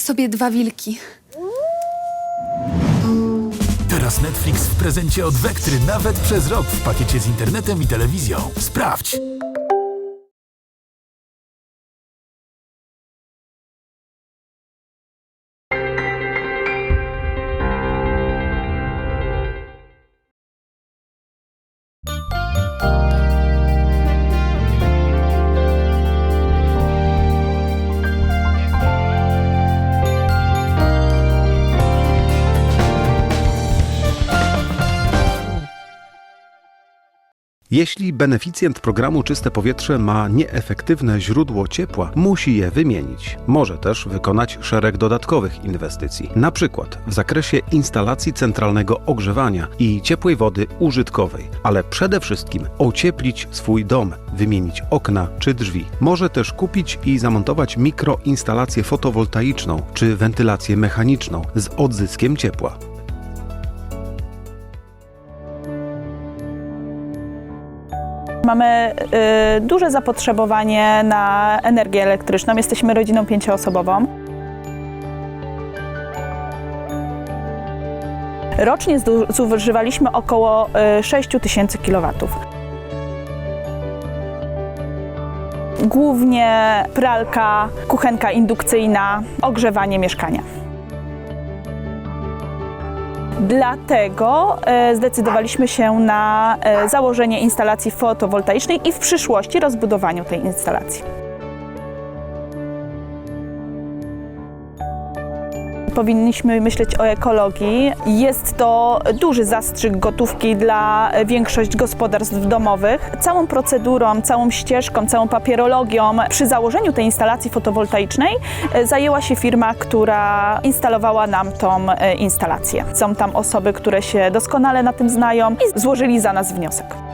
sobie dwa wilki. Teraz Netflix w prezencie od Wektry nawet przez rok w pakiecie z internetem i telewizją. Sprawdź! Jeśli beneficjent programu Czyste Powietrze ma nieefektywne źródło ciepła, musi je wymienić. Może też wykonać szereg dodatkowych inwestycji, na przykład w zakresie instalacji centralnego ogrzewania i ciepłej wody użytkowej, ale przede wszystkim ocieplić swój dom, wymienić okna czy drzwi. Może też kupić i zamontować mikroinstalację fotowoltaiczną czy wentylację mechaniczną z odzyskiem ciepła. Mamy y, duże zapotrzebowanie na energię elektryczną. Jesteśmy rodziną pięcioosobową. Rocznie zużywaliśmy około y, 6 tysięcy kilowatów. Głównie pralka, kuchenka indukcyjna, ogrzewanie mieszkania. Dlatego e, zdecydowaliśmy się na e, założenie instalacji fotowoltaicznej i w przyszłości rozbudowaniu tej instalacji. Powinniśmy myśleć o ekologii. Jest to duży zastrzyk gotówki dla większości gospodarstw domowych. Całą procedurą, całą ścieżką, całą papierologią przy założeniu tej instalacji fotowoltaicznej e, zajęła się firma, która instalowała nam tą e, instalację. Są tam osoby, które się doskonale na tym znają i złożyli za nas wniosek.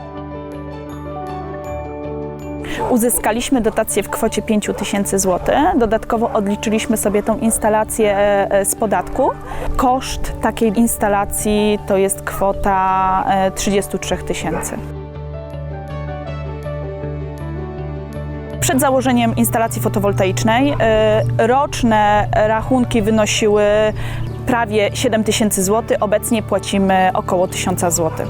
Uzyskaliśmy dotację w kwocie 5 tysięcy złotych. Dodatkowo odliczyliśmy sobie tą instalację e, z podatku. Koszt takiej instalacji to jest kwota e, 33 tysięcy. Przed założeniem instalacji fotowoltaicznej e, roczne rachunki wynosiły prawie 7 tysięcy złotych. Obecnie płacimy około 1000 złotych.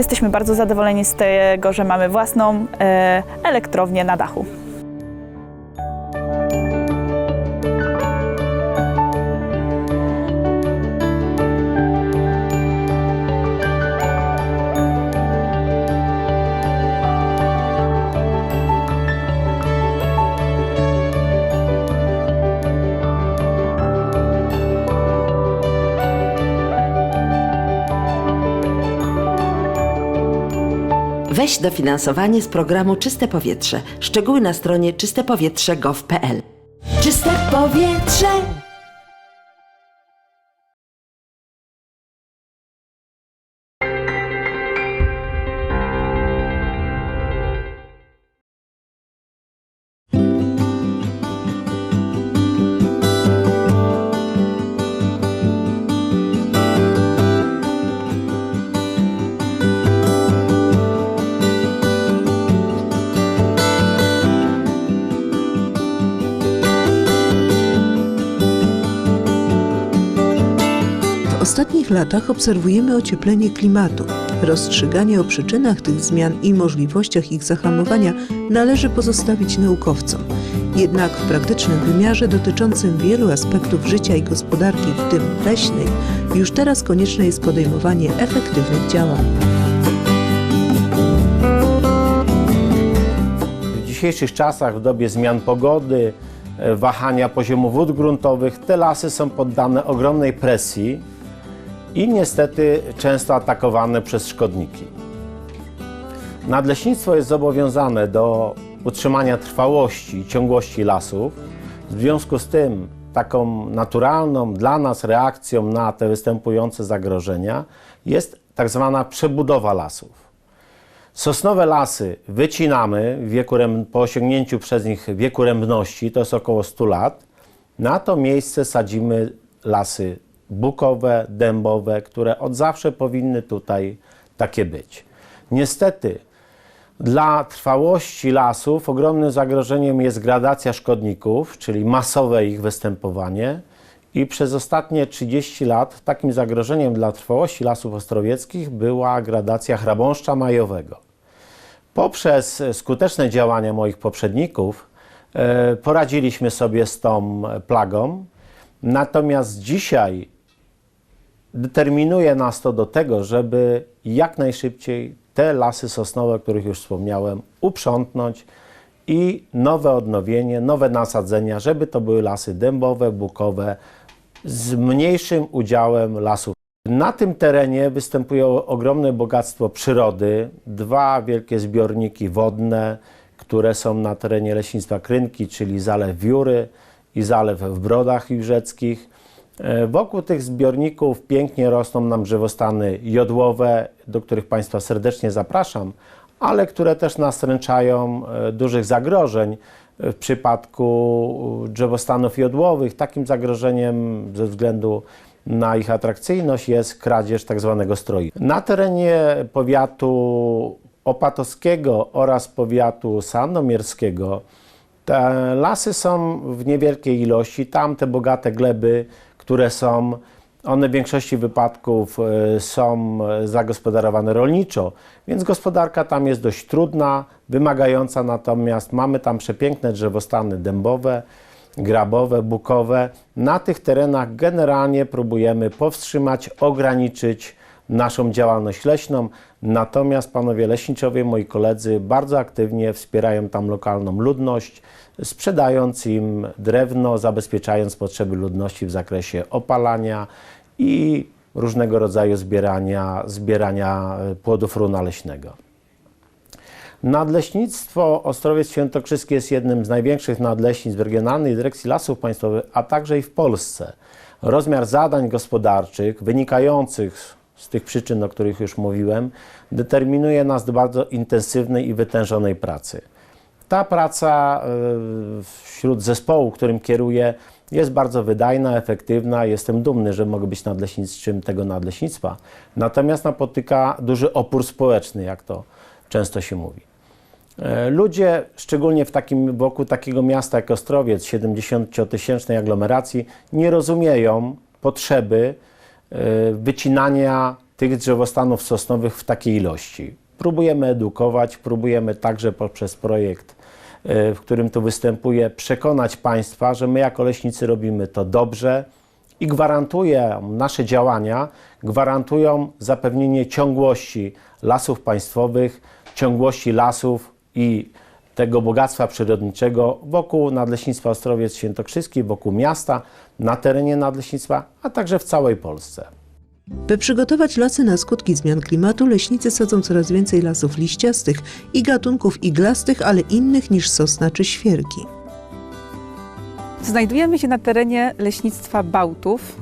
Jesteśmy bardzo zadowoleni z tego, że mamy własną e, elektrownię na dachu. Weź dofinansowanie z programu Czyste Powietrze. Szczegóły na stronie czystepowietrze.gov.pl. Czyste powietrze! Ostatnich latach obserwujemy ocieplenie klimatu. Rozstrzyganie o przyczynach tych zmian i możliwościach ich zahamowania należy pozostawić naukowcom. Jednak w praktycznym wymiarze dotyczącym wielu aspektów życia i gospodarki, w tym leśnej, już teraz konieczne jest podejmowanie efektywnych działań. W dzisiejszych czasach, w dobie zmian pogody, e, wahania poziomu wód gruntowych, te lasy są poddane ogromnej presji i niestety często atakowane przez szkodniki. Nadleśnictwo jest zobowiązane do utrzymania trwałości i ciągłości lasów. W związku z tym taką naturalną dla nas reakcją na te występujące zagrożenia jest tak zwana przebudowa lasów. Sosnowe lasy wycinamy wieku po osiągnięciu przez nich wieku rębności, to jest około 100 lat. Na to miejsce sadzimy lasy bukowe, dębowe, które od zawsze powinny tutaj takie być. Niestety Dla trwałości lasów ogromnym zagrożeniem jest gradacja szkodników, czyli masowe ich występowanie. I przez ostatnie 30 lat takim zagrożeniem dla trwałości lasów ostrowieckich była gradacja chrabąszcza majowego. Poprzez skuteczne działania moich poprzedników e, poradziliśmy sobie z tą plagą. Natomiast dzisiaj determinuje nas to do tego, żeby jak najszybciej te lasy sosnowe, o których już wspomniałem, uprzątnąć i nowe odnowienie, nowe nasadzenia, żeby to były lasy dębowe, bukowe z mniejszym udziałem lasów. Na tym terenie występuje ogromne bogactwo przyrody, dwa wielkie zbiorniki wodne, które są na terenie leśnictwa Krynki, czyli Zalew Wióry i Zalew w Brodach Iwrzeckich. E, Wokół tych zbiorników pięknie rosną nam drzewostany jodłowe, do których Państwa serdecznie zapraszam, ale które też nastręczają e, dużych zagrożeń. W przypadku drzewostanów jodłowych takim zagrożeniem ze względu na ich atrakcyjność jest kradzież tak zwanego stroi. Na terenie powiatu opatowskiego oraz powiatu sandomierskiego te lasy są w niewielkiej ilości. Tam te bogate gleby, które są, one w większości wypadków e, są zagospodarowane rolniczo, więc gospodarka tam jest dość trudna, wymagająca, natomiast mamy tam przepiękne drzewostany dębowe, grabowe, bukowe. Na tych terenach generalnie próbujemy powstrzymać, ograniczyć naszą działalność leśną. Natomiast panowie leśniczowie, moi koledzy, bardzo aktywnie wspierają tam lokalną ludność, sprzedając im drewno, zabezpieczając potrzeby ludności w zakresie opalania i różnego rodzaju zbierania, zbierania e, płodów runa leśnego. Nadleśnictwo Ostrowiec Świętokrzyski jest jednym z największych nadleśnictw w Regionalnej Dyrekcji Lasów Państwowych, a także i w Polsce. Rozmiar zadań gospodarczych wynikających z tych przyczyn, o których już mówiłem, determinuje nas do bardzo intensywnej i wytężonej pracy. Ta praca y, wśród zespołu, którym kieruję, jest bardzo wydajna, efektywna. Jestem dumny, że mogę być nadleśniczym tego nadleśnictwa. Natomiast napotyka duży opór społeczny, jak to często się mówi. E, Ludzie, szczególnie w takim, wokół takiego miasta jak Ostrowiec, 70-tysięcznej aglomeracji, nie rozumieją potrzeby e, wycinania tych drzewostanów sosnowych w takiej ilości. Próbujemy edukować, próbujemy także poprzez projekt, e, w którym tu występuję, przekonać Państwa, że my jako leśnicy robimy to dobrze i gwarantuje nasze działania, gwarantują zapewnienie ciągłości lasów państwowych, ciągłości lasów i tego bogactwa przyrodniczego wokół Nadleśnictwa Ostrowiec Świętokrzyski, wokół miasta, na terenie Nadleśnictwa, a także w całej Polsce. By przygotować lasy na skutki zmian klimatu, leśnicy sadzą coraz więcej lasów liściastych i gatunków iglastych, ale innych niż sosna czy świerki. Znajdujemy się na terenie leśnictwa Bałtów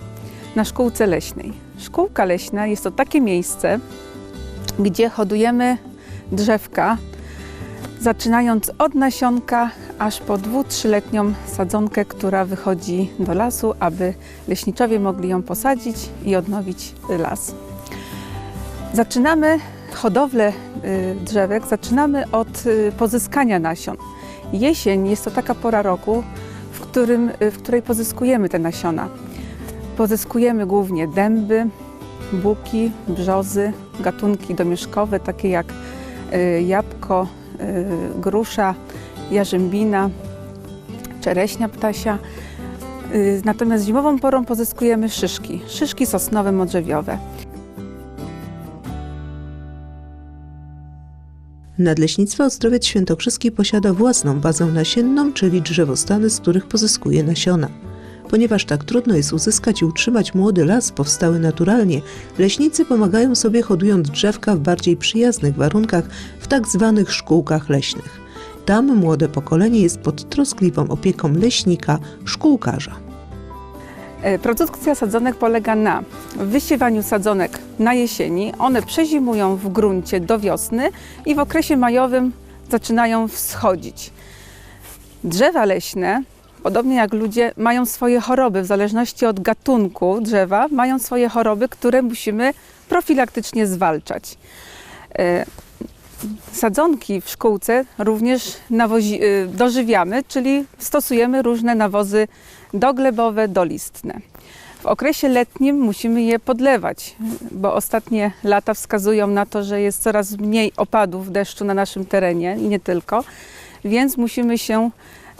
na szkółce leśnej. Szkółka leśna jest to takie miejsce, gdzie hodujemy drzewka, zaczynając od nasionka aż po dwu, trzyletnią sadzonkę, która wychodzi do lasu, aby leśniczowie mogli ją posadzić i odnowić las. Zaczynamy hodowlę y, drzewek, zaczynamy od y, pozyskania nasion. Jesień jest to taka pora roku, w, którym, y, w której pozyskujemy te nasiona. Pozyskujemy głównie dęby, buki, brzozy, gatunki domieszkowe, takie jak jabłko, grusza, jarzębina, czereśnia ptasia. Y, Natomiast zimową porą pozyskujemy szyszki, szyszki sosnowe, modrzewiowe. Nadleśnictwo Ostrowiec Świętokrzyski posiada własną bazę nasienną, czyli drzewostany, z których pozyskuje nasiona. Ponieważ tak trudno jest uzyskać i utrzymać młody las powstały naturalnie, leśnicy pomagają sobie hodując drzewka w bardziej przyjaznych warunkach w tak zwanych szkółkach leśnych. Tam młode pokolenie jest pod troskliwą opieką leśnika, szkółkarza. E, Produkcja sadzonek polega na wysiewaniu sadzonek na jesieni. One przezimują w gruncie do wiosny i w okresie majowym zaczynają wschodzić. Drzewa leśne, podobnie jak ludzie, mają swoje choroby. W zależności od gatunku drzewa, mają swoje choroby, które musimy profilaktycznie zwalczać. Sadzonki w szkółce również nawozi, y, dożywiamy, czyli stosujemy różne nawozy doglebowe, dolistne. W okresie letnim musimy je podlewać, bo ostatnie lata wskazują na to, że jest coraz mniej opadów deszczu na naszym terenie i nie tylko, więc musimy się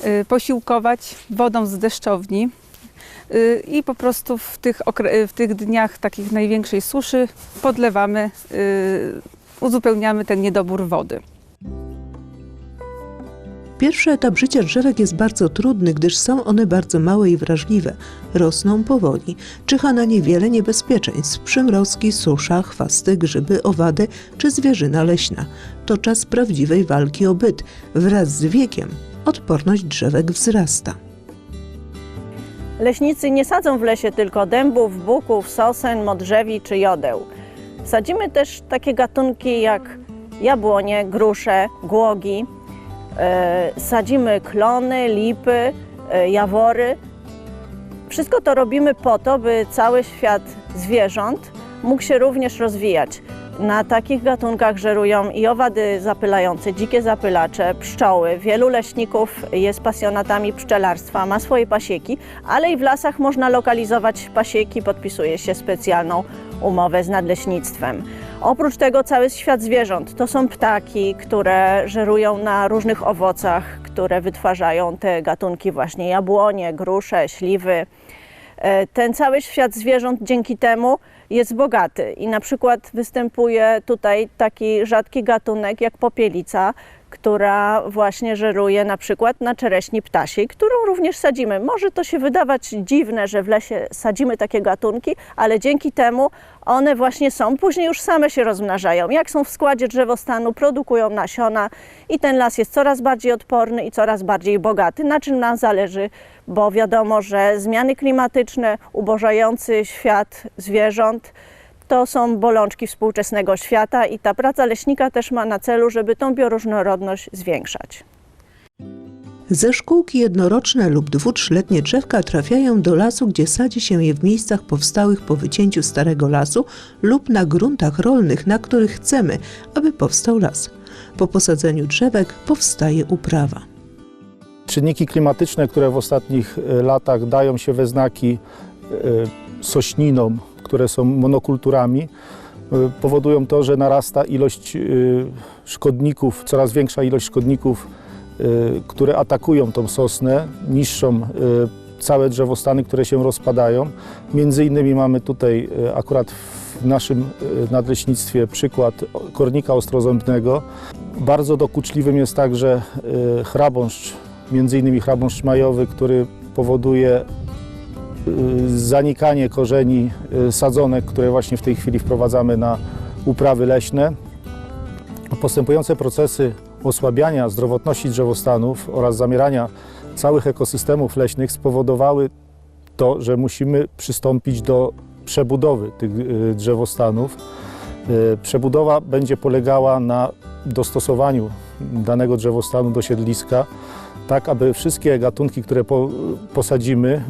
y, posiłkować wodą z deszczowni y, i po prostu w tych, w tych dniach takich największej suszy podlewamy, uzupełniamy ten niedobór wody. Pierwszy etap życia drzewek jest bardzo trudny, gdyż są one bardzo małe i wrażliwe. Rosną powoli. Czyha na nie wiele niebezpieczeństw: przymrozki, susza, chwasty, grzyby, owady czy zwierzyna leśna. To czas prawdziwej walki o byt. Wraz z wiekiem odporność drzewek wzrasta. Leśnicy nie sadzą w lesie tylko dębów, buków, sosen, modrzewi czy jodeł. Sadzimy też takie gatunki jak jabłonie, grusze, głogi. E, Sadzimy klony, lipy, e, jawory. Wszystko to robimy po to, by cały świat zwierząt mógł się również rozwijać. Na takich gatunkach żerują i owady zapylające, dzikie zapylacze, pszczoły. Wielu leśników jest pasjonatami pszczelarstwa, ma swoje pasieki, ale i w lasach można lokalizować pasieki, podpisuje się specjalną umowę z nadleśnictwem. Oprócz tego cały świat zwierząt to są ptaki, które żerują na różnych owocach, które wytwarzają te gatunki właśnie jabłonie, grusze, śliwy. E, Ten cały świat zwierząt dzięki temu jest bogaty i na przykład występuje tutaj taki rzadki gatunek jak popielica, która właśnie żeruje na przykład na czereśni ptasiej, którą również sadzimy. Może to się wydawać dziwne, że w lesie sadzimy takie gatunki, ale dzięki temu one właśnie są, później już same się rozmnażają. Jak są w składzie drzewostanu, produkują nasiona i ten las jest coraz bardziej odporny i coraz bardziej bogaty. Na czym nam zależy, bo wiadomo, że zmiany klimatyczne, ubożający świat zwierząt, to są bolączki współczesnego świata i ta praca leśnika też ma na celu, żeby tą bioróżnorodność zwiększać. Ze szkółki jednoroczne lub dwu trzyletnie drzewka trafiają do lasu, gdzie sadzi się je w miejscach powstałych po wycięciu starego lasu lub na gruntach rolnych, na których chcemy, aby powstał las. Po posadzeniu drzewek powstaje uprawa. Czynniki klimatyczne, które w ostatnich e, latach dają się we znaki e, sośninom, które są monokulturami, e, powodują to, że narasta ilość szkodników, coraz większa ilość szkodników, które atakują tą sosnę, niszczą całe drzewostany, które się rozpadają. Między innymi mamy tutaj akurat w naszym nadleśnictwie przykład kornika ostrozębnego. Bardzo dokuczliwym jest także chrabąszcz, między innymi chrabąszcz majowy, który powoduje y, zanikanie korzeni y, sadzonek, które właśnie w tej chwili wprowadzamy na uprawy leśne. Postępujące procesy osłabiania zdrowotności drzewostanów oraz zamierania całych ekosystemów leśnych spowodowały to, że musimy przystąpić do przebudowy tych y, drzewostanów. Przebudowa będzie polegała na dostosowaniu danego drzewostanu do siedliska, tak aby wszystkie gatunki, które po, posadzimy,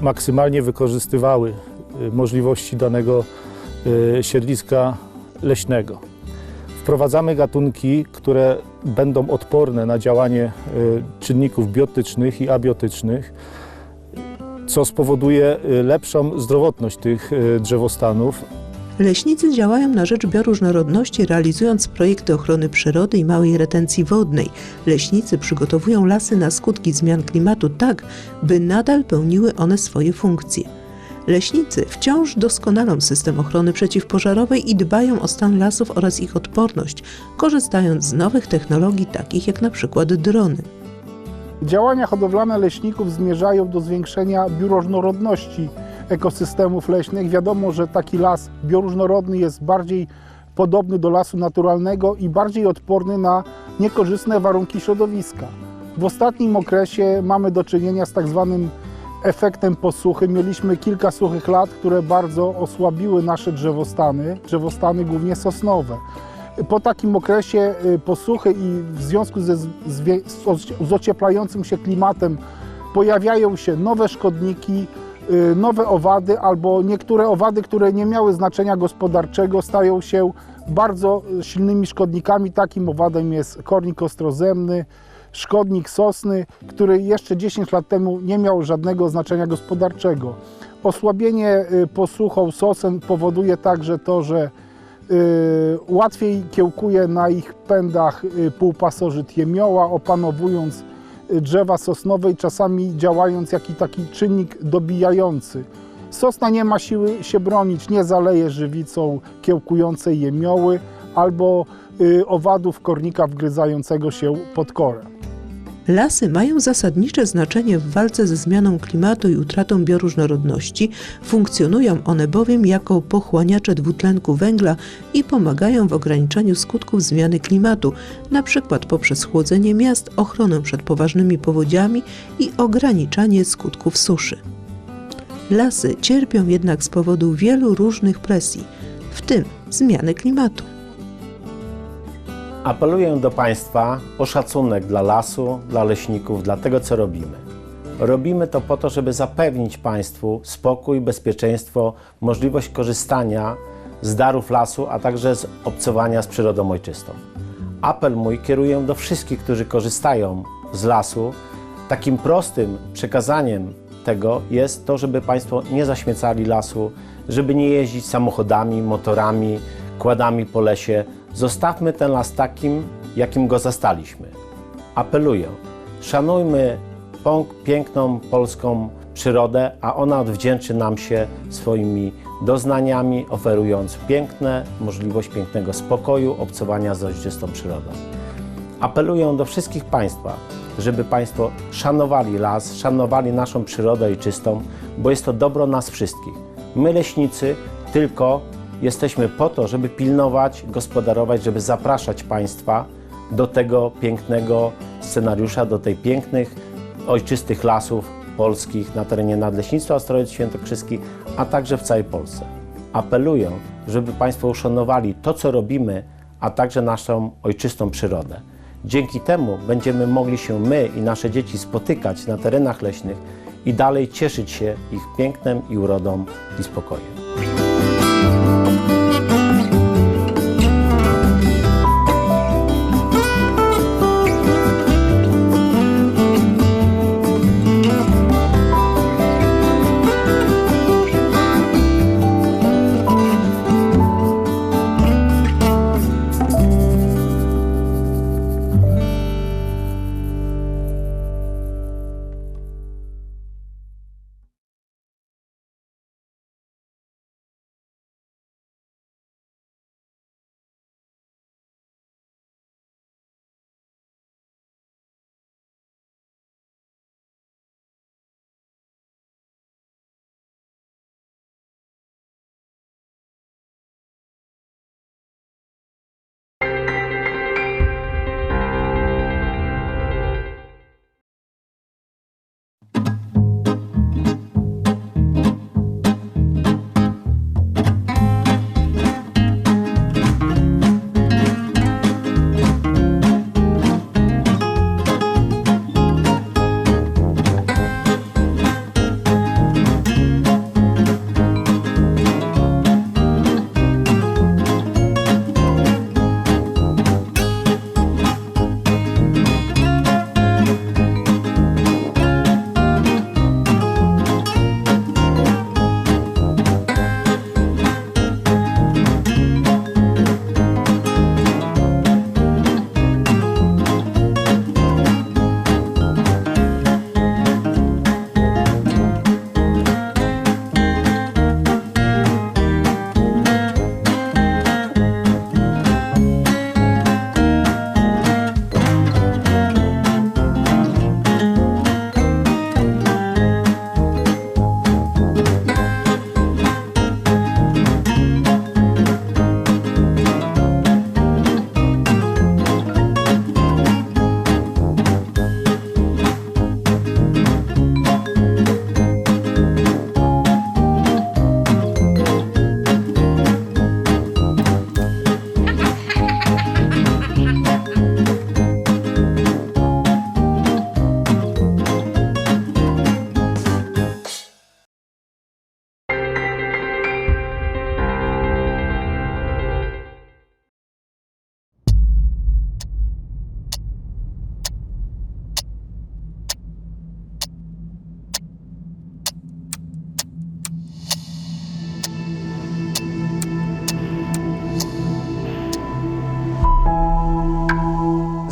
maksymalnie wykorzystywały y, możliwości danego y, siedliska leśnego. Wprowadzamy gatunki, które będą odporne na działanie y, czynników biotycznych i abiotycznych, co spowoduje lepszą zdrowotność tych drzewostanów, Leśnicy działają na rzecz bioróżnorodności, realizując projekty ochrony przyrody i małej retencji wodnej. Leśnicy przygotowują lasy na skutki zmian klimatu tak, by nadal pełniły one swoje funkcje. Leśnicy wciąż doskonalą system ochrony przeciwpożarowej i dbają o stan lasów oraz ich odporność, korzystając z nowych technologii takich jak na przykład drony. Działania hodowlane leśników zmierzają do zwiększenia bioróżnorodności ekosystemów leśnych. Wiadomo, że taki las bioróżnorodny jest bardziej podobny do lasu naturalnego i bardziej odporny na niekorzystne warunki środowiska. W ostatnim okresie mamy do czynienia z tak zwanym efektem posuchy. Mieliśmy kilka suchych lat, które bardzo osłabiły nasze drzewostany, drzewostany głównie sosnowe. Po takim okresie y, posuchy i w związku ze zwie- z ocieplającym się klimatem pojawiają się nowe szkodniki, nowe owady albo niektóre owady, które nie miały znaczenia gospodarczego, stają się bardzo silnymi szkodnikami. Takim owadem jest kornik ostrozemny, szkodnik sosny, który jeszcze 10 lat temu nie miał żadnego znaczenia gospodarczego. Osłabienie y, posłuchą sosen powoduje także to, że y, łatwiej kiełkuje na ich pędach y, półpasożyt jemioła, opanowując y, drzewa sosnowe i czasami działając jak i taki czynnik dobijający. Sosna nie ma siły się bronić, nie zaleje żywicą kiełkującej jemioły albo y, owadów kornika wgryzającego się pod korę. Lasy mają zasadnicze znaczenie w walce ze zmianą klimatu i utratą bioróżnorodności. Funkcjonują one bowiem jako pochłaniacze dwutlenku węgla i pomagają w ograniczaniu skutków zmiany klimatu, np. poprzez chłodzenie miast, ochronę przed poważnymi powodziami i ograniczanie skutków suszy. Lasy cierpią jednak z powodu wielu różnych presji, w tym zmiany klimatu. Apeluję do Państwa o szacunek dla lasu, dla leśników, dla tego, co robimy. Robimy to po to, żeby zapewnić Państwu spokój, bezpieczeństwo, możliwość korzystania z darów lasu, a także z obcowania z przyrodą ojczystą. Apel mój kieruję do wszystkich, którzy korzystają z lasu. Takim prostym przekazaniem tego jest to, żeby Państwo nie zaśmiecali lasu, żeby nie jeździć samochodami, motorami, kładami po lesie. Zostawmy ten las takim, jakim go zastaliśmy. Apeluję, szanujmy piękną polską przyrodę, a ona odwdzięczy nam się swoimi doznaniami, oferując piękne, możliwość pięknego spokoju, obcowania z ojczystą przyrodą. Apeluję do wszystkich Państwa, żeby Państwo szanowali las, szanowali naszą przyrodę ojczystą, bo jest to dobro nas wszystkich. My, leśnicy, tylko jesteśmy po to, żeby pilnować, gospodarować, żeby zapraszać Państwa do tego pięknego scenariusza, do tej pięknych, ojczystych lasów polskich na terenie Nadleśnictwa Ostrowiec Świętokrzyski, a także w całej Polsce. Apeluję, żeby Państwo uszanowali to, co robimy, a także naszą ojczystą przyrodę. Dzięki temu będziemy mogli się my i nasze dzieci spotykać na terenach leśnych i dalej cieszyć się ich pięknem i urodą i spokojem.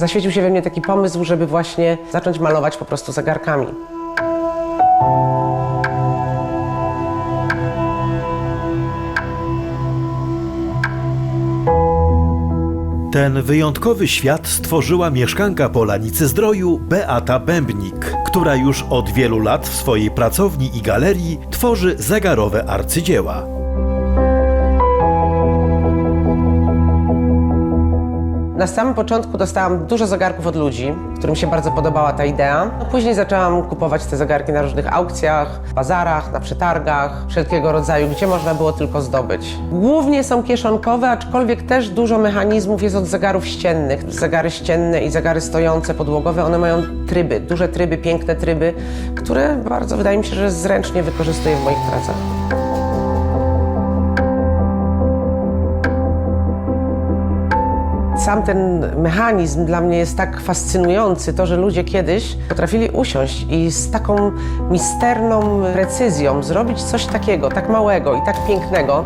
Zaświecił się we mnie taki pomysł, żeby właśnie zacząć malować po prostu zegarkami. Ten wyjątkowy świat stworzyła mieszkanka Polanicy Zdroju Beata Bębnik, która już od wielu lat w swojej pracowni i galerii tworzy zegarowe arcydzieła. Na samym początku dostałam dużo zegarków od ludzi, którym się bardzo podobała ta idea. No, Później zaczęłam kupować te zegarki na różnych aukcjach, bazarach, na przetargach, wszelkiego rodzaju, gdzie można było tylko zdobyć. Głównie są kieszonkowe, aczkolwiek też dużo mechanizmów jest od zegarów ściennych. Zegary ścienne i zegary stojące, podłogowe, one mają tryby, duże tryby, piękne tryby, które bardzo wydaje mi się, że zręcznie wykorzystuję w moich pracach. Sam ten mechanizm dla mnie jest tak fascynujący, to, że ludzie kiedyś potrafili usiąść i z taką misterną precyzją zrobić coś takiego, tak małego i tak pięknego.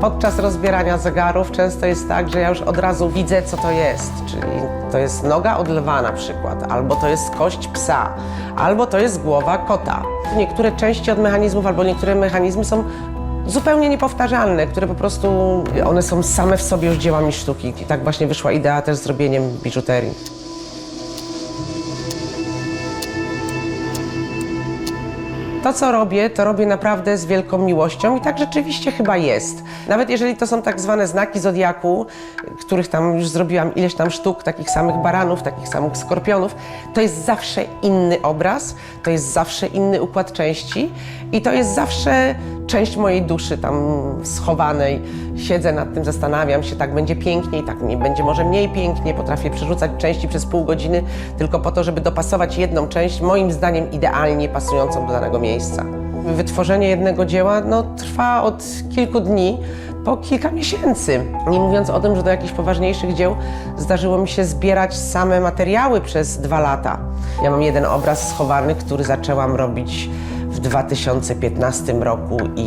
Podczas rozbierania zegarów często jest tak, że ja już od razu widzę, co to jest. Czyli to jest noga od lwa na przykład, albo to jest kość psa, albo to jest głowa kota. Niektóre części od mechanizmów, albo niektóre mechanizmy są zupełnie niepowtarzalne, które po prostu, one są same w sobie już dziełami sztuki. I tak właśnie wyszła idea też z zrobieniem biżuterii. To, co robię, to robię naprawdę z wielką miłością i tak rzeczywiście chyba jest. Nawet jeżeli to są tak zwane znaki zodiaku, których tam już zrobiłam ileś tam sztuk, takich samych baranów, takich samych skorpionów, to jest zawsze inny obraz, to jest zawsze inny układ części i to jest zawsze część mojej duszy tam schowanej. Siedzę nad tym, zastanawiam się, tak będzie piękniej, tak nie będzie może mniej pięknie, potrafię przerzucać części przez pół godziny tylko po to, żeby dopasować jedną część, moim zdaniem idealnie pasującą do danego miejsca. Wytworzenie jednego dzieła no, trwa od kilku dni po kilka miesięcy. Nie mówiąc o tym, że do jakichś poważniejszych dzieł zdarzyło mi się zbierać same materiały przez dwa lata. Ja mam jeden obraz schowany, który zaczęłam robić w 2015 roku i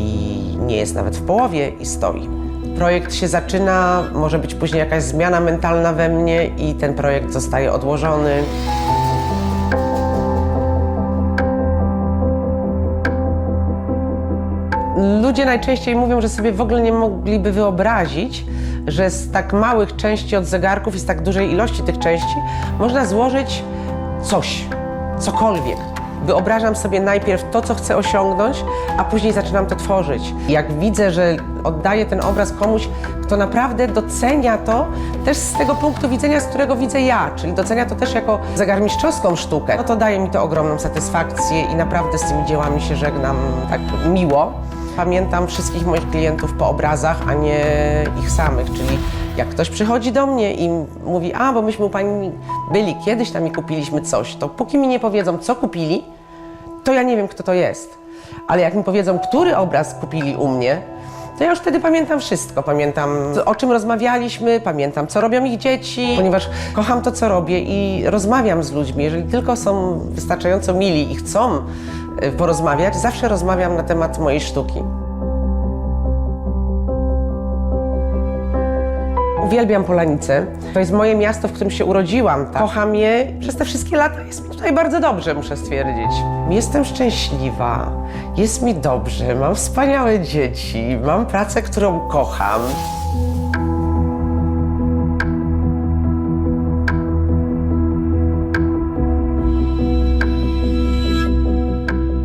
nie jest nawet w połowie i stoi. Projekt się zaczyna, może być później jakaś zmiana mentalna we mnie i ten projekt zostaje odłożony. Ludzie najczęściej mówią, że sobie w ogóle nie mogliby wyobrazić, że z tak małych części od zegarków i z tak dużej ilości tych części można złożyć coś, cokolwiek. Wyobrażam sobie najpierw to, co chcę osiągnąć, a później zaczynam to tworzyć. Jak widzę, że oddaję ten obraz komuś, kto naprawdę docenia to też z tego punktu widzenia, z którego widzę ja, czyli docenia to też jako zegarmistrzowską sztukę, no to daje mi to ogromną satysfakcję i naprawdę z tymi dziełami się żegnam tak miło. Pamiętam wszystkich moich klientów po obrazach, a nie ich samych, czyli jak ktoś przychodzi do mnie i mówi, a bo myśmy u pani byli kiedyś tam i kupiliśmy coś, to póki mi nie powiedzą, co kupili, to ja nie wiem, kto to jest. Ale jak mi powiedzą, który obraz kupili u mnie, to ja już wtedy pamiętam wszystko. Pamiętam, o czym rozmawialiśmy, pamiętam, co robią ich dzieci, ponieważ kocham to, co robię i rozmawiam z ludźmi. Jeżeli tylko są wystarczająco mili i chcą porozmawiać, zawsze rozmawiam na temat mojej sztuki. Uwielbiam Polanice. To jest moje miasto, w którym się urodziłam. Tak? Kocham je. Przez te wszystkie lata jest mi tutaj bardzo dobrze, muszę stwierdzić. Jestem szczęśliwa, jest mi dobrze, mam wspaniałe dzieci, mam pracę, którą kocham.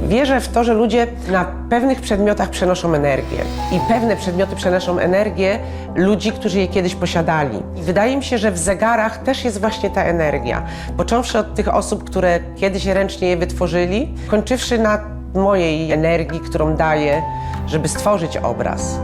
Wierzę w to, że ludzie na pewnych przedmiotach przenoszą energię i pewne przedmioty przenoszą energię ludzi, którzy je kiedyś posiadali. I wydaje mi się, że w zegarach też jest właśnie ta energia. Począwszy od tych osób, które kiedyś ręcznie je wytworzyli, kończywszy na mojej energii, którą daję, żeby stworzyć obraz.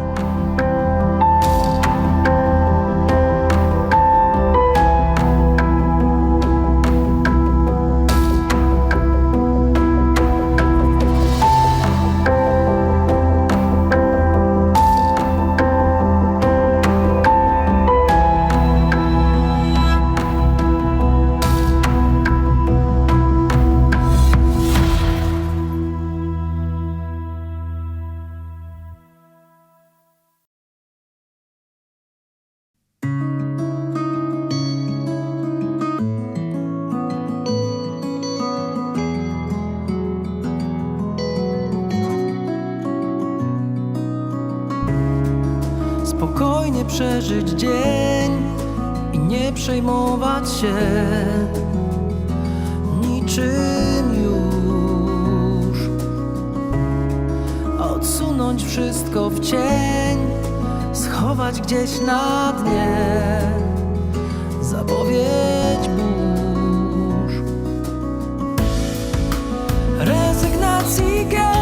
spokojnie przeżyć dzień i nie przejmować się niczym już. Odsunąć wszystko w cień, schować gdzieś na dnie, zapowiedź burz. Rezygnacji gier.